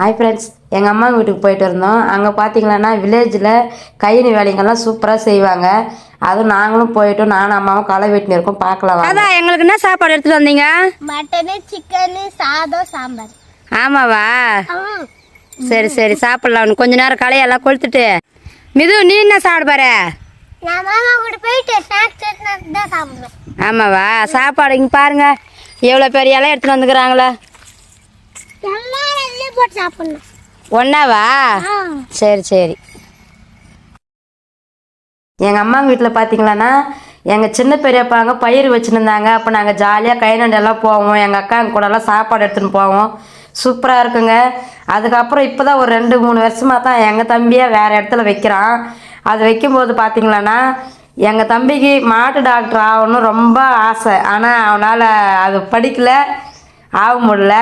Hi friends எங்கள் அம்மா வீட்டுக்கு போயிட்டு இருந்தோம். அங்கே பார்த்தீங்கன்னா வில்லேஜில் கைனி வேலைங்கெல்லாம் சூப்பராக செய்வாங்க. அதுவும் நாங்களும் போயிட்டோம். நானும் அம்மாவும் களை வெட்டினு இருக்கோம். பார்க்கலாம். அதான் எங்களுக்கு என்ன சாப்பாடு எடுத்துட்டு வந்தீங்க? மட்டனு சிக்கனு சாதம் சாம்பார். ஆமாவா? சரி சரி சாப்பிடலாம். கொஞ்ச நேரம் களையெல்லாம் கொளுத்துட்டு. மிது நீ என்ன சாப்பிட பாரு ஆமாவா? சாப்பாடு இங்கே பாருங்க. எவ்வளோ பெரிய இலை எடுத்துட்டு வந்துக்கிறாங்களே? போட்டு சாப்பிடணும். ஒன்னாவா. சரி சரி. எங்கள் அம்மா வீட்டில் பார்த்தீங்கன்னா எங்கள் சின்ன பெரியப்பாங்க பயிர் வச்சுருந்தாங்க. அப்போ நாங்கள் ஜாலியாக கை நண்டெல்லாம் போவோம். எங்கள் அக்காங்க கூடலாம் சாப்பாடு எடுத்துன்னு போவோம். சூப்பராக இருக்குங்க. அதுக்கப்புறம் இப்போ தான் ஒரு ரெண்டு மூணு வருஷமாக தான் எங்கள் தம்பியை வேறு இடத்துல வைக்கிறான். அது வைக்கும்போது பார்த்தீங்களன்னா எங்கள் தம்பிக்கு மாட்டு டாக்டர் ஆகணும்னு ரொம்ப ஆசை. ஆனால் அவனால் அது படிக்கல ஆக முடியல.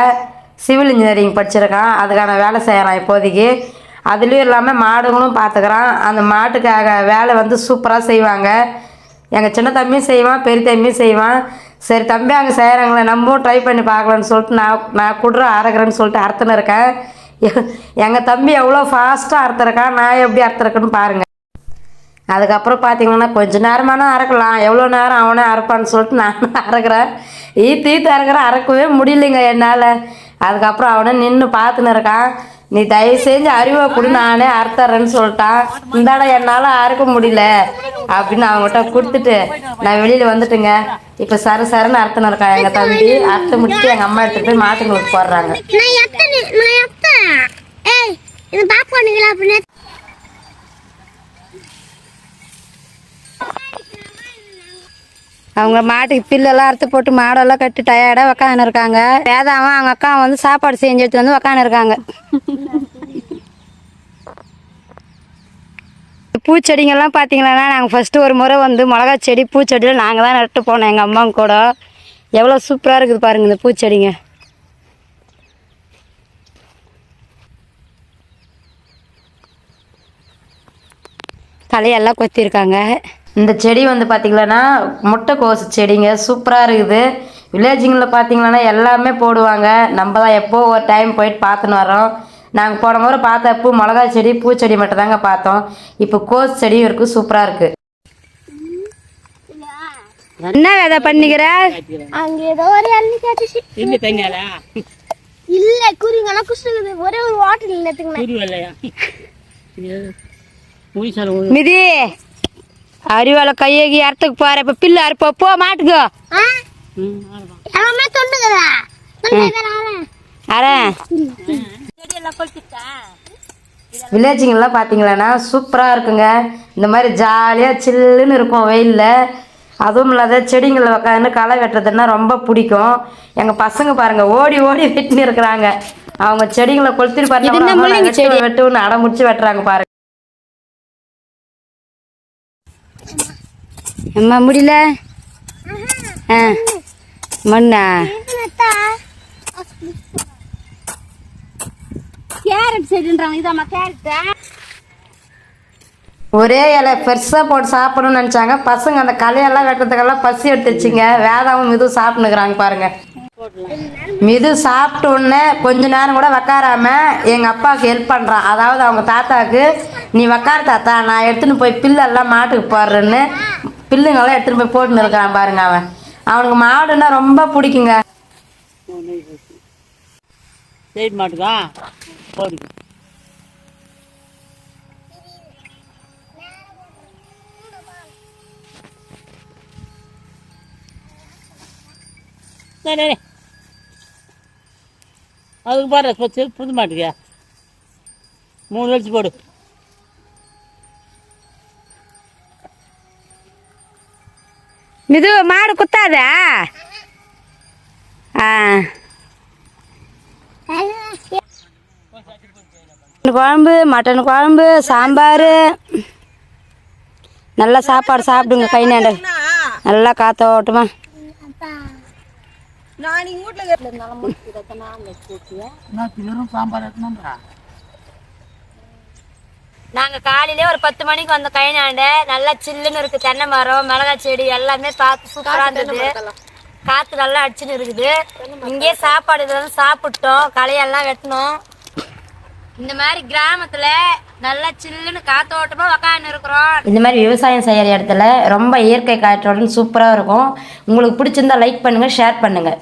சிவில் இன்ஜினியரிங் படிச்சிருக்கான். அதுக்கான வேலை செய்கிறான் இப்போதைக்கு. அதுலேயும் இல்லாமல் மாடுகளும் பார்த்துக்கிறான் அந்த மாட்டுக்காக வேலை வந்து சூப்பராக செய்வாங்க. எங்கள் சின்ன தம்பியும் செய்வான் பெரிய தம்பியும் செய்வான். சரி தம்பி அங்கே செய்கிறாங்களே நம்மளும் ட்ரை பண்ணி பார்க்கலான்னு சொல்லிட்டு நான் நான் குடுற அறக்கிறேன்னு சொல்லிட்டு அறுத்துன்னு இருக்கேன் எங்கள் தம்பி எவ்வளோ ஃபாஸ்ட்டாக அறுத்துருக்கான் நான் எப்படி அறுத்துருக்கேன்னு பாருங்கள் அதுக்கப்புறம் பார்த்தீங்கன்னா கொஞ்ச நேரமானா அறக்கலாம். எவ்வளோ நேரம் அவனே அறுப்பான்னு சொல்லிட்டு நானும் அறக்கிறேன். ஈத்து ஈத்து அறக்கிறேன் அறக்கவே முடியலைங்க என்னால். அதுக்கப்புறம் அவனை நின்று பார்த்துன்னு இருக்கான். நீ தயவு செஞ்சு அறிவை கொடு நானே அறுத்தர்றேன்னு சொல்லிட்டான். இந்தாடா என்னால் அறுக்க முடியல அப்படின்னு அவங்ககிட்ட கொடுத்துட்டு நான் வெளியில் வந்துட்டுங்க. இப்போ சர சரன்னு அறுத்துன்னு இருக்கான் எங்கள் தம்பி. அறுத்து முடிச்சுட்டு எங்கள் அம்மா எடுத்துகிட்டு போய் மாட்டுங்களுக்கு போடுறாங்க நான் எத்தனை நான் எத்தனை ஏய் இது பாப்பானுங்களா அப்படின்னு அவங்க மாட்டுக்கு பில்லெல்லாம் அறுத்து போட்டு மாடெல்லாம் கட்டி டயர்டாக உக்காந்து இருக்காங்க வேதாவும் அவங்க அக்கா வந்து சாப்பாடு செஞ்சு எடுத்து வந்து உக்காந்து இருக்காங்க பூச்செடிங்கெல்லாம் பார்த்தீங்கன்னா நாங்கள் ஃபஸ்ட்டு ஒரு முறை வந்து மிளகா செடி பூச்செடியில் நாங்கள் தான் நட்டு போனோம் எங்கள் அம்மாங்க கூட. எவ்வளோ சூப்பராக இருக்குது பாருங்க இந்த பூச்செடிங்க. தலையெல்லாம் கொத்திருக்காங்க. இந்த செடி வந்து பார்த்திங்கன்னா முட்டைக்கோசு செடிங்க சூப்பராக இருக்குது. வில்லேஜுங்களில் பார்த்தீங்கன்னா எல்லாமே போடுவாங்க. நம்ம தான் எப்போ ஒரு டைம் போயிட்டு பார்த்துன்னு வரோம் நாங்கள் போன முறை பார்த்த பூ மிளகா செடி பூச்செடி மட்டும் தாங்க பார்த்தோம். இப்போ கோஸ் செடியும் இருக்குது சூப்பராக இருக்குது என்ன வேதை பண்ணிக்கிற? அங்க ஏதோ ஒரு அள்ளி கேட்டுச்சு எங்க தண்ணியாலா இல்ல குருங்கெல்லாம் குசுங்குது ஒரே ஒரு வாட்டர் முடிச்சாலும் மிதி. அறிவால கையகி அறுத்துக்கு போற இப்ப பில்லு அறுப்ப போ மாட்டுக்கு. ஆ? எல்லாமே தொண்டுக்குதா தொண்டு அரேன் வில்லேஜுங்கெல்லாம் பார்த்தீங்கன்னா சூப்பராக இருக்குங்க. இந்த மாதிரி ஜாலியாக சில்லுன்னு இருக்கும் வெயிலில். அதுவும் இல்லாத செடிங்களில் உட்காந்து களை வெட்டுறதுன்னா ரொம்ப பிடிக்கும். எங்கள் பசங்க பாருங்க ஓடி ஓடி வெட்டின்னு இருக்கிறாங்க. அவங்க செடிங்களை கொளுத்திட்டு? பாருங்க வெட்டுன்னு அடமுடிச்சு வெட்டுறாங்க பாருங்க. அம்மா முடியல? ஆ மண்ணா? கேரட் செடின்றாங்க இதாம்மா கேரட்டா ஒரே இலை பெருசாக போட்டு சாப்பிடணும்னு நினச்சாங்க. பசங்க அந்த கலையெல்லாம் வெட்டுறதுக்கெல்லாம் பசி எடுத்துருச்சுங்க. வேதாவும் மிது சாப்பிட்டுனுக்குறாங்க பாருங்க. மிது சாப்பிட்ட உடனே கொஞ்ச நேரம் கூட உக்காராம எங்கள் அப்பாவுக்கு ஹெல்ப் பண்ணுறான் அதாவது அவங்க தாத்தாவுக்கு நீ உக்கார தாத்தா நான் எடுத்துன்னு போய் பில்லெல்லாம் மாட்டுக்கு போடுறேன்னு பில்லுங்கெல்லாம் எடுத்துன்னு போய் போட்டுன்னு இருக்கான் பாருங்க அவன். அவனுக்கு மாடுன்னா ரொம்ப பிடிக்குங்க. சரி மாட்டுக்கா? அதுக்கு பாரு கொச்சு புது மாட்டுக்கியா மூணு வச்சு போடு. இது மாடு குத்தாதா? ஆ. குழம்பு மட்டன் குழம்பு சாம்பார். நல்லா சாப்பாடு சாப்பிடுங்க கை நாண்டல் நல்லா காத்தோட்டமா வெறும் சாம்பார் எடுத்துனா நாங்கள் காலையிலே ஒரு பத்து மணிக்கு வந்த கைநாண்ட நல்லா சில்லுன்னு இருக்கு தென்னை மரம் மிளகாய் செடி எல்லாமே பார்த்து சூப்பராக இருந்தது. காற்று நல்லா அடிச்சுன்னு இருக்குது. இங்கேயே சாப்பாடு இதெல்லாம் சாப்பிட்டோம். களையெல்லாம் வெட்டினோம். இந்த மாதிரி கிராமத்துல நல்லா சில்லுன்னு காத்தோட்டமா உக்காந்து இருக்கிறோம். இந்த மாதிரி விவசாயம் செய்கிற இடத்துல ரொம்ப இயற்கை காற்றோட சூப்பராக இருக்கும். உங்களுக்கு பிடிச்சிருந்தா லைக் பண்ணுங்கள் ஷேர் பண்ணுங்கள்